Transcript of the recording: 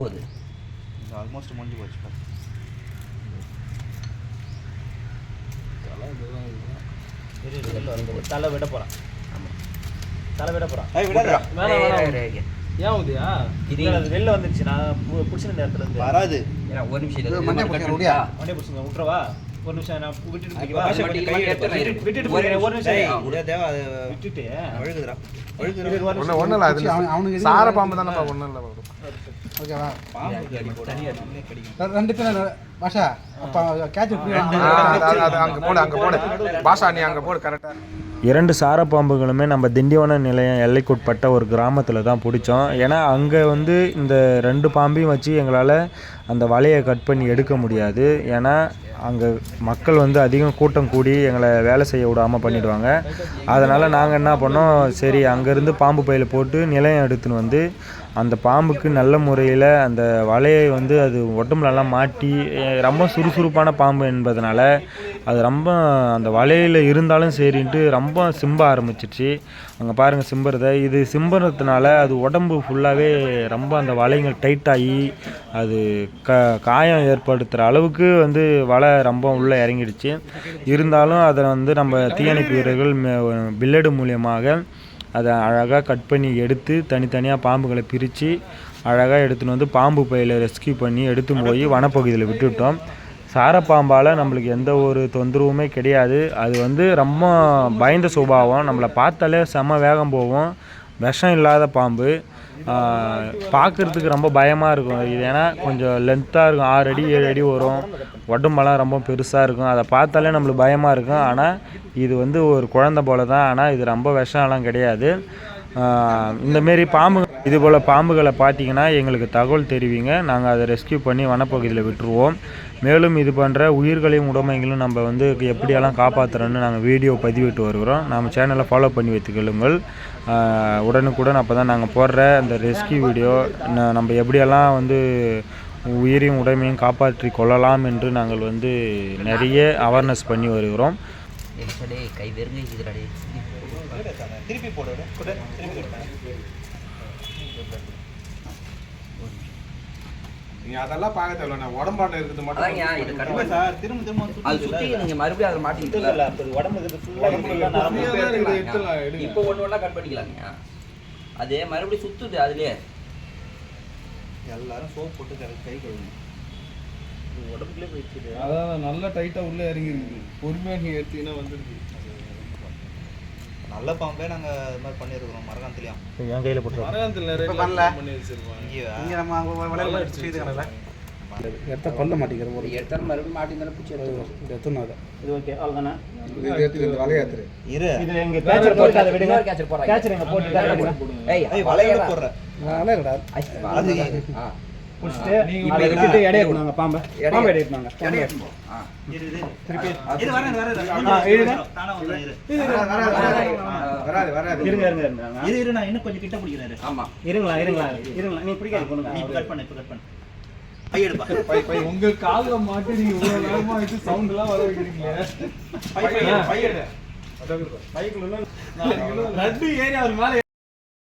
போகுது ஆல்மோஸ்ட் முடிஞ்சு போச்சு. தலை விட போறான் தலை விட போறான் இரு. ஏன் உதயா இது வெளில வந்துருச்சு நான் புடிச்சிருந்த இடத்துல இருந்து வராது ஒரு நிமிஷம்? வண்டியை பிடிச்சிங்க விட்டுறவா ஒரு நிமிஷம் நான் விட்டுட்டு. விட்டுட்டு விட்டுட்டு ஒரு நிமிஷம் விட்டுட்டு. ஒண்ணும் இல்ல அது எதுவும் சார. பாம்பு தானே ஒண்ணும் இல்ல ஓகேவா? ரெண்டு பேரும் பாஷா அப்ப கேட்ச் அங்க போடு அங்க போடு. பாஷா நீ அங்க போடு கரெக்டா இரண்டு சாரப்பாம்புகளுமே நம்ம திண்டிவன நிலையம் எல்லைக்குட்பட்ட ஒரு கிராமத்தில் தான் பிடிச்சோம். ஏன்னா அங்கே வந்து இந்த ரெண்டு பாம்பையும் வச்சு எங்களால் அந்த வலையை கட் பண்ணி எடுக்க முடியாது. ஏன்னா அங்கே மக்கள் வந்து அதிகம் கூட்டம் கூடி எங்களை வேலை செய்ய விடாமல் பண்ணிடுவாங்க. அதனால் நாங்கள் என்ன பண்ணோம் சரி அங்கேருந்து பாம்பு பையில் போட்டு நிலையம் எடுத்துன்னு வந்து அந்த பாம்புக்கு நல்ல முறையில் அந்த வலையை வந்து அது உடம்புலலாம் மாட்டி ரொம்ப சுறுசுறுப்பான பாம்பு என்பதனால அது ரொம்ப அந்த வலையில் இருந்தாலும் சரின்ட்டு ரொம்ப சிம்ப ஆரம்பிச்சிச்சு அங்கே பாருங்கள் சிம்புறத. இது சிம்புறதுனால அது உடம்பு ஃபுல்லாகவே ரொம்ப அந்த வலைங்கள் டைட்டாகி அது க காயம் ஏற்படுத்துகிற அளவுக்கு வந்து வலை ரொம்ப உள்ளே இறங்கிடுச்சு. இருந்தாலும் அதை வந்து நம்ம தீயணைப்பு வீரர்கள் மே- பில்லடு மூலியமாக அதை அழகாக கட் பண்ணி எடுத்து தனித்தனியாக பாம்புகளை பிரித்து அழகாக எடுத்துன்னு வந்து பாம்பு பையில் ரெஸ்கியூ பண்ணி எடுத்து போய் வனப்பகுதியில் விட்டுவிட்டோம் சாரப்பாம்பால் நம்மளுக்கு எந்த ஒரு தொந்தரவுமே கிடையாது. அது வந்து ரொம்ப பயந்த சுபாவம். நம்மளை பார்த்தாலே செம வேகம் போகும். விஷம் இல்லாத பாம்பு. பார்க்குறதுக்கு ரொம்ப பயமாக இருக்கும். இது ஏன்னா கொஞ்சம் லென்த்தாக இருக்கும். ஆறு அடி ஏழு அடி வரும். உடம்பெல்லாம் ரொம்ப பெருசாக இருக்கும். அதை பார்த்தாலே நம்மளுக்கு பயமாக இருக்கும். ஆனால் இது வந்து ஒரு குழந்தை போல தான் ஆனால் இது ரொம்ப விஷம்லாம் கிடையாது. இந்தமாரி பாம்பு இது போல் பாம்புகளை பார்த்தீங்கன்னா எங்களுக்கு தகவல் தெரிவிங்க. நாங்கள் அதை ரெஸ்கியூ பண்ணி வனப்பகுதியில் விட்டுருவோம். மேலும் இது பண்ணுற உயிர்களையும் உடைமைகளும் நம்ம வந்து எப்படியெல்லாம் காப்பாற்றுறோன்னு நாங்கள் வீடியோ பதிவிட்டு வருகிறோம். நம்ம சேனலை ஃபாலோ பண்ணி வைத்துக்கொள்ளுங்கள். உடனுக்குடன் அப்போ தான் நாங்கள் போடுற அந்த ரெஸ்கியூ வீடியோ நம்ம எப்படியெல்லாம் வந்து உயிரையும் உடைமையும் காப்பாற்றி கொள்ளலாம் என்று நாங்கள் வந்து நிறைய அவேர்னஸ் பண்ணி வருகிறோம். திருப்பி போடு. திருப்பி போடு. நீ அதெல்லாம் பார்க்க தேவையில்ல நான் உடம்பாட்ட இருக்குது அதான்யா, இது மட்டும் சார், திரும்ப திரும்ப அது. சுத்தி நீங்க மறுபடியும் அதை மாட்டிக்கிட்டு இல்ல, ஆ இருக்குது. இப்போ ஒண்ணு ஒண்ணா கட் பண்ணிக்கலாங்க அது மறுபடியும் சுத்துது அதுலயே எல்லாரும் சோப் போட்டு கை கை கழுவணும் உடம்புக்குள்ளே போயிடுச்சு. அதான் நல்லா டைட்டா உள்ள இறங்கி இருக்கு பொறுமையா நீங்க எடுத்தீங்கன்னா வந்துருக்கு நல்ல பாம்பே நாங்க இது மாதிரி பண்ணிருக்கிறோம் மரகாந்திலையும் என் கையில் போட்டுருவோம் மரகாணத்துல நிறைய பண்ணல. பண்ணி வச்சிருப்பாங்க. இங்கேயா? இங்க நம்ம அங்க வளையல் செய்துக்கணும்ல எடுத்த பல்ல மாட்டிக்கிற ஒரு எடுத்தாலும் மறுபடியும் மாட்டிருந்தாலும் பிடிச்சி எடுத்துக்கணும் இது எத்தனை அதை இது ஓகே அவ்வளோதானே இது எடுத்து இந்த வலையை எடுத்துரு இரு. இது எங்க கேச்சர் போட்டு அதை விடுங்க. catcher போடுறாங்க. கேச்சர் எங்க போட்டு அதை ஏய் வலையை கிடையாது அது ஆ. புடிச்சிட்டு அதை விட்டுட்டு பாம்பை. பாம்பை இருங்க. இரு வராது வராது. இருங்க இருங்க இருங்க. இரு இரு நான் இன்னும் கொஞ்சம் கிட்ட பிடிக்கிறேன் இரு. ஆமா. இருங்களா இருங்களா இருங்களா. நீ பிடிக்காது பொண்ணுங்க. நீ கட் பண்ணு இப்ப கட் பண்ணு. பை எடுப்பா. பை பை உங்க கால்ல மாட்டி நீங்க இவ்வளவு நேரமா வச்சு சவுண்ட் எல்லாம் வர வைக்கிறீங்க. பை பை எடு, பை எடு. அதான் பைக்குள்ள ஏறி அவர் மேல